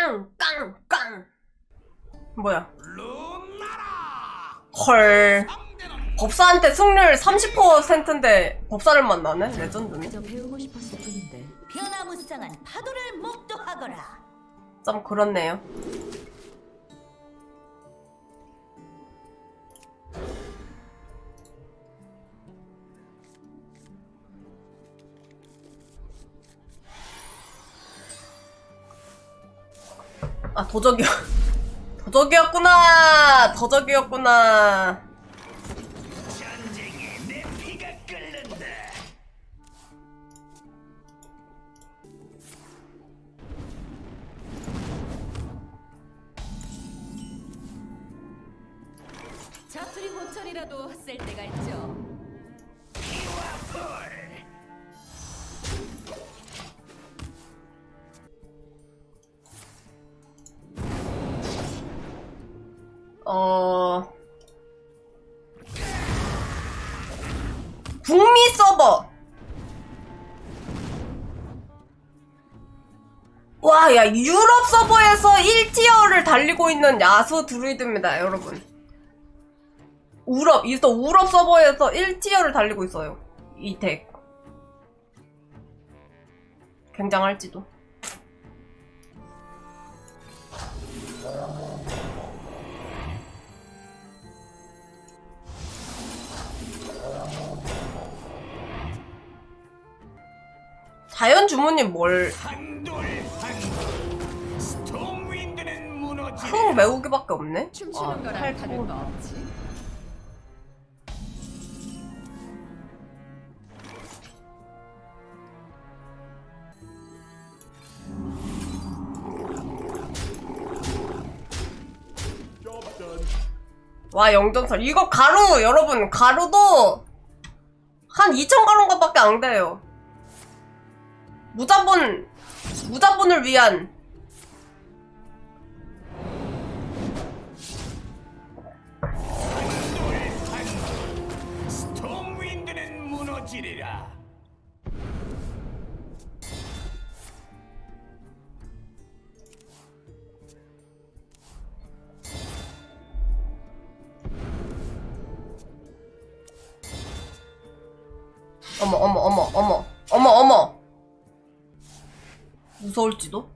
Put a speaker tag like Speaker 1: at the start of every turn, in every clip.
Speaker 1: 깡 깡 깡. 뭐야? 헐. 법사한테 승률 30%인데 법사를 만나네? 레전드네.
Speaker 2: 그저 배우고 싶었을 뿐인데.
Speaker 3: 변화무쌍한 파도를 목도하거라.
Speaker 1: 좀 그렇네요 아 도적이요 도적이었구나! 도적이었구나 어 북미 서버 와, 야, 유럽 서버에서 1티어를 달리고 있는 야수 드루이드입니다, 여러분. 우럽, 이또 우럽 서버에서 1티어를 달리고 있어요. 이 덱. 굉장할지도. 자연 주문님 뭘. 흥 메우기밖에 없네?
Speaker 2: 춤추는
Speaker 1: 아,
Speaker 2: 거랑
Speaker 1: 탈
Speaker 2: 다를
Speaker 1: 거.
Speaker 2: 거 없지.
Speaker 1: 와 영전설 이거 가루 여러분 가루도 한 2,000가루인가 밖에 안 돼요 무자본 무자본을 위한
Speaker 4: 스톰 윈드는 무너지리라.
Speaker 1: 어머 어머 어머 어머 어머 어머 무서울지도?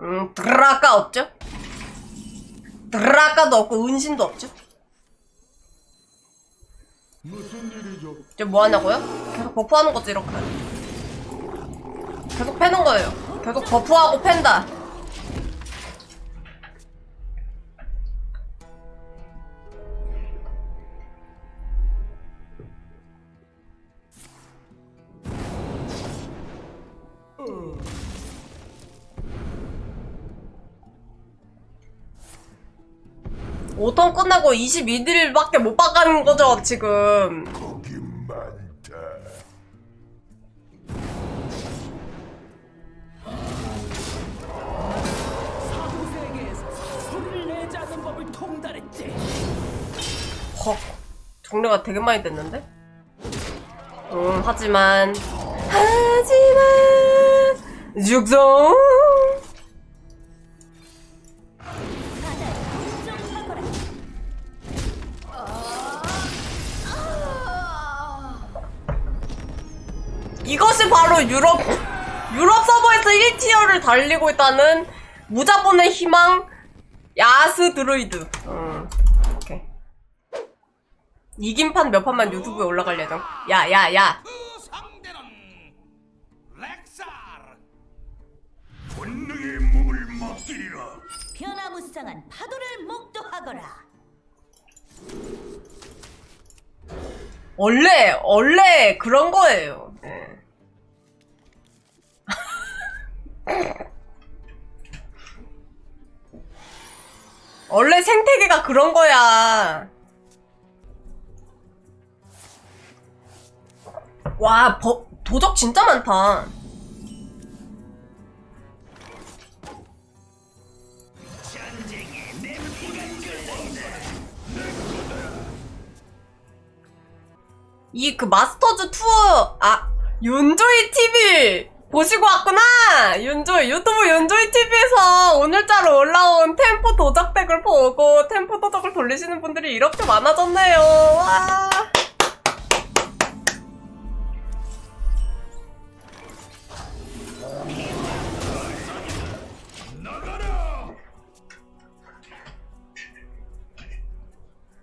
Speaker 1: 음 드라까 없죠? 드라까도 없고 은신도 없죠?
Speaker 4: 무슨 일이죠?
Speaker 1: 이제 뭐 하냐고요? 계속 버프하는 거지 이렇게. 계속 패는 거예요. 계속 버프하고 팬다 오턴 끝나고 22일밖에 못 박은 거죠 지금
Speaker 4: 거기 많다. 사후세계에서 소리를 내지 않는 법을 통달했지.
Speaker 1: 헉, 종료가 되게 많이 됐는데? 음, 하지만, 하지만, 죽성! 유럽, 유럽 서버에서 1티어를 달리고 있다는 무자본의 희망, 야스 드루이드. 음, 오케이. 이긴 판 몇 판만 유튜브에 올라갈 예정. 야, 야, 야.
Speaker 4: 본능의 몸을 맡기리라.
Speaker 3: 변화무쌍한 파도를 목도하거라.
Speaker 1: 원래, 원래 그런 거예요. 네. 원래 생태계가 그런 거야. 와, 버, 도적 진짜 많다. 이 그 마스터즈 투어 아 윤조이 TV 보시고 왔구나! 윤조이, 유튜브 윤조이 TV에서 오늘자로 올라온 템포 도적 덱을 보고 템포 도적을 돌리시는 분들이 이렇게 많아졌네요. 와.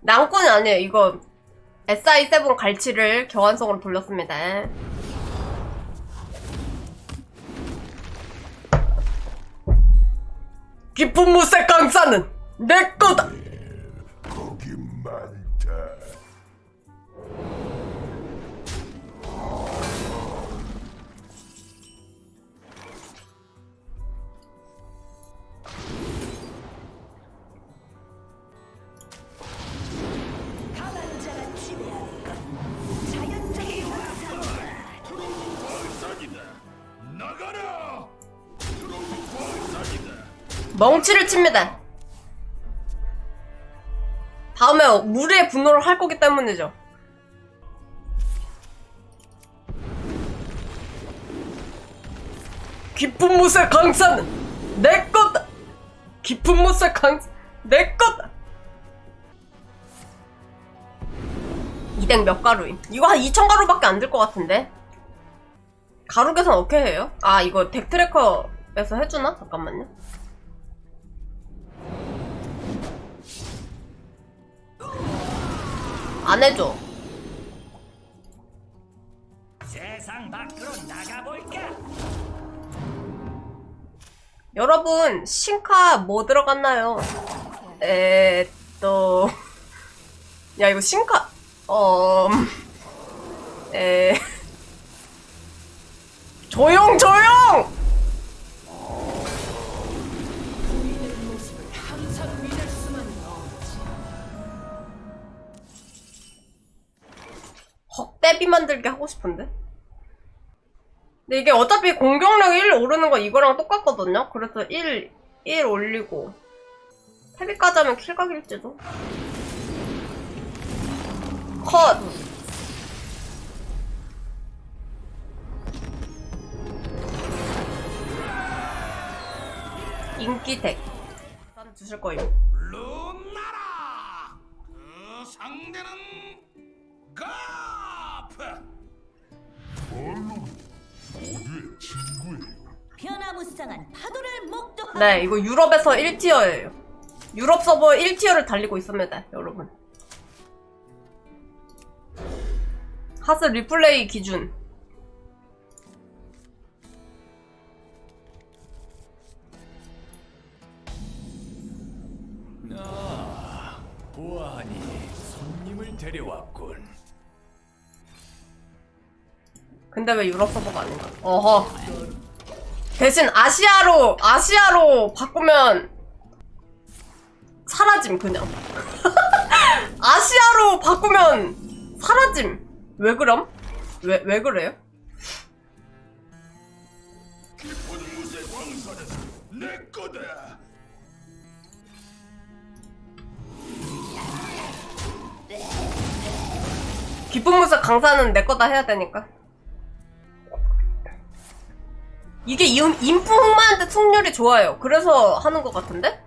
Speaker 1: 낭꾼이 아니에요. 이거 SI7 갈치를 교환성으로 돌렸습니다. 깊은 무색 강사는 내 거다.
Speaker 5: 거기 많다.
Speaker 1: 멍치를 칩니다. 다음에 무리의 분노를 할 거기 때문이죠. 깊은 무색 강사는 내 거다. 깊은 무색 강사 내 거다. 이댁 몇 가루임? 이거 한 2천 가루밖에 안들것 같은데. 가루 계산 어떻게 해요? 아 이거 덱 트래커에서 해주나? 잠깐만요. 안 해줘.
Speaker 4: 세상 밖으로 나가볼까?
Speaker 1: 여러분 신카 뭐 들어갔나요? 에, 또, 야 이거 신카, 어, 음, 에, 조용 조용! 헉대비 만들기 하고 싶은데? 근데 이게 어차피 공격력 1 오르는 거 이거랑 똑같거든요? 그래서 1, 1 올리고 헤비까지 하면 킬각일지도 컷! 인기덱 난 주실
Speaker 5: 루
Speaker 3: 변화무쌍한 파도를 목도하거라.
Speaker 1: 네 이거 유럽에서 1티어예요 유럽 서버 1티어를 달리고 있습니다 여러분 하스 리플레이 기준
Speaker 4: 보아하니 손님을 데려왔군.
Speaker 1: 근데 왜 유럽 서버가 아닌가? 어허. 대신 아시아로 아시아로 바꾸면 사라짐 그냥. 아시아로 바꾸면 사라짐. 왜 그럼? 왜 왜 그래요? 기쁜 무색 강사는 내 거다 해야 되니까. 이게 임, 인프 흑마한테 승률이 좋아요. 그래서 하는 것 같은데?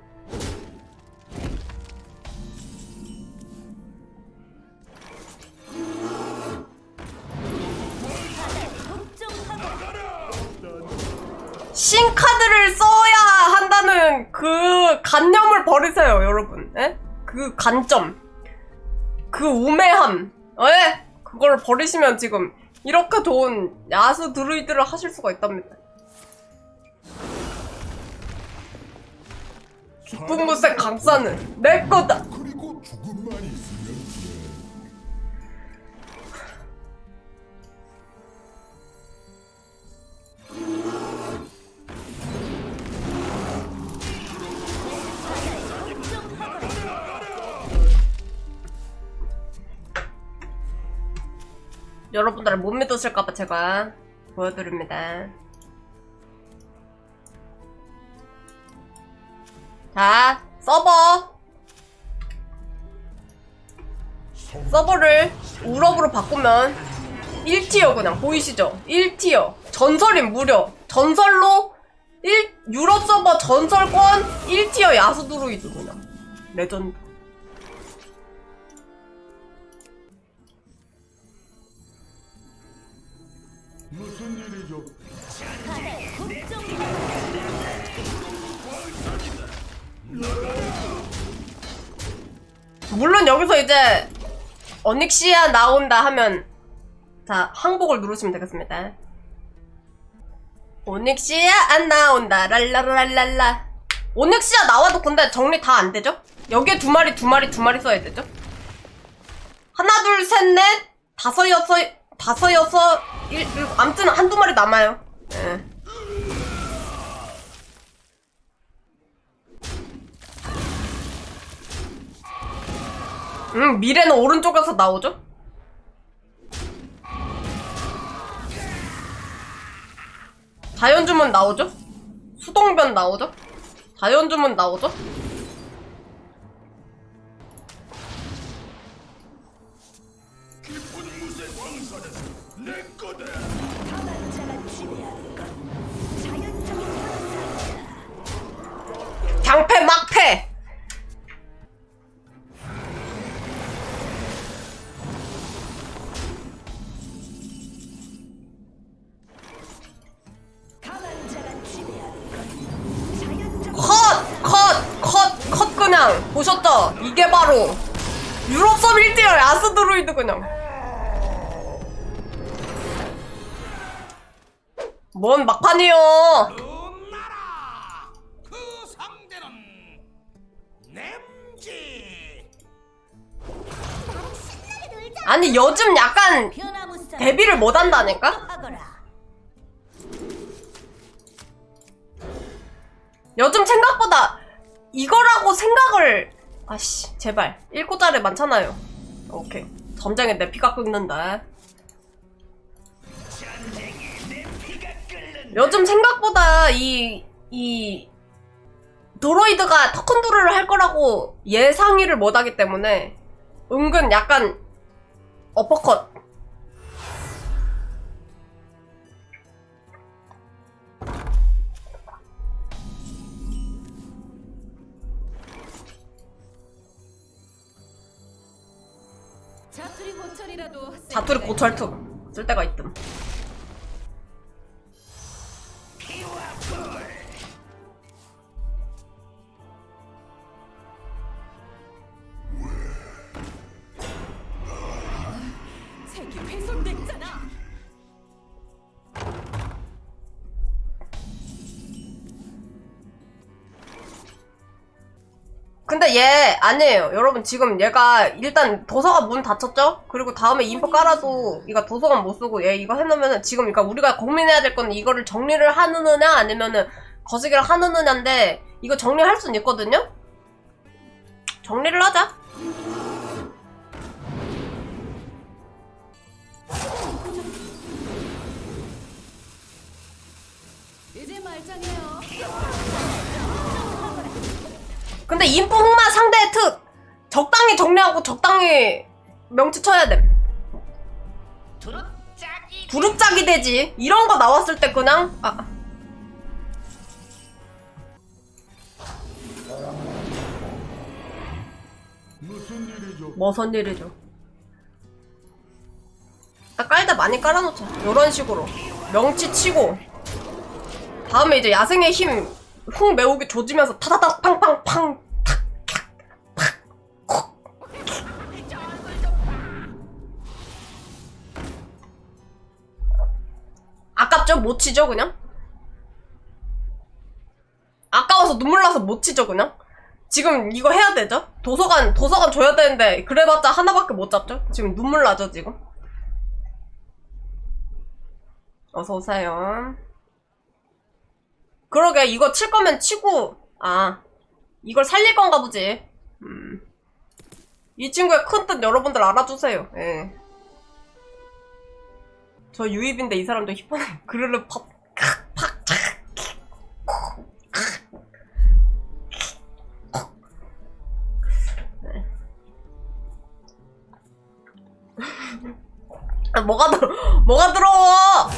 Speaker 1: 신카드를 써야 한다는 그 관념을 버리세요, 여러분. 에? 그 관점. 그 우매함. 에? 그걸 버리시면 지금 이렇게 좋은 야수 드루이드를 하실 수가 있답니다. 기쁜 무색 강사는 내 거다.
Speaker 5: 그리고 죽음만 있으면 돼.
Speaker 1: 여러분들을 못 믿으실까봐 제가 보여드립니다. 자, 서버. 서버를 우럽으로 바꾸면 1티어 그냥 보이시죠? 1티어 전설인 무려 전설로 1 유럽 서버 전설권 1티어 야수 드루이드 그냥 레전드
Speaker 5: 무슨 일이죠?
Speaker 1: 물론 여기서 이제 어닉시아 나온다 하면 자 항복을 누르시면 되겠습니다. 오닉시아 안 나온다 랄라랄랄라 오닉시아 나와도 근데 정리 다 안 되죠? 여기에 두 마리 두 마리 두 마리 써야 되죠? 하나 둘 셋 넷 다섯 여섯 다섯 여섯 일 일곱 아무튼 한두 마리 남아요. 예. 음, 미래는 오른쪽에서 나오죠? 자연주문 나오죠? 수동변 나오죠? 자연주문 나오죠?
Speaker 3: 자연적인
Speaker 1: 뭔 막판이요?
Speaker 4: 나라 그 상대는 냄지.
Speaker 1: 아니 요즘 약간
Speaker 3: 변화무쌍.
Speaker 1: 데뷔를 못 한다니까?
Speaker 3: 하거라.
Speaker 1: 요즘 생각보다 이거라고 생각을 아씨 제발. 읽고자리 많잖아요. 오케이. 전쟁에 내 피가 끓는다 요즘 생각보다 이이 드로이드가 터컨두르를 할 거라고 예상이를 못 하기 때문에 은근 약간 어퍼컷.
Speaker 2: 자투리 고철이라도 쓸
Speaker 1: 자투리
Speaker 2: 때가
Speaker 1: 고철투 쓸 때가 있음 아니에요. 여러분 지금 얘가 일단 도서관 문 닫혔죠? 그리고 다음에 인포 깔아도 이거 도서관 못 쓰고 얘 이거 해놓으면은 지금 그러니까 우리가 고민해야 될 건 이거를 정리를 하느냐 아니면은 거시기를 하느냐인데 이거 정리할 순 있거든요? 정리를 하자. 근데 인포 흑마 상대의 특 적당히 정리하고 적당히 명치 쳐야 돼. 두릅짝이 되지. 이런 거 나왔을 때 그냥 아.
Speaker 5: 무슨 일이죠?
Speaker 1: 무슨 일이죠? 딱 깔다 많이 깔아놓자. 이런 식으로 명치 치고 다음에 이제 야생의 힘 훅 메우기 조지면서 타다닥 팡팡팡 아깝죠? 못 치죠 그냥? 아까워서 눈물 나서 못 치죠 그냥? 지금 이거 해야 되죠? 도서관 도서관 줘야 되는데 그래봤자 하나밖에 못 잡죠? 지금 눈물 나죠 지금? 어서 오세요. 그러게 이거 칠 거면 치고 아 이걸 살릴 건가 보지. 음. 이 친구의 큰 뜻 여러분들 알아주세요. 예. 저 유입인데 이 사람도 힙하네. 그르르 팝. 팍. 아, 뭐가 더 뭐가 더러워?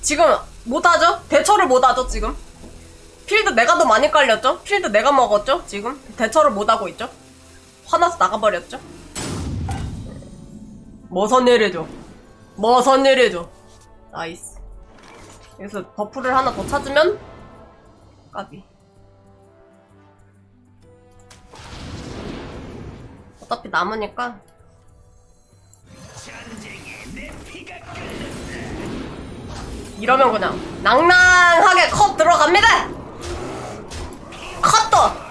Speaker 1: 지금 못하죠? 대처를 못하죠 지금? 필드 내가 더 많이 깔렸죠? 필드 내가 먹었죠? 지금? 대처를 못하고 있죠? 화나서 나가버렸죠? 뭐선 일이죠? 뭐선 일이죠? 나이스 여기서 버프를 하나 더 찾으면 까비 어차피 남으니까 이러면 그냥 낭낭하게 컷 들어갑니다. 컷도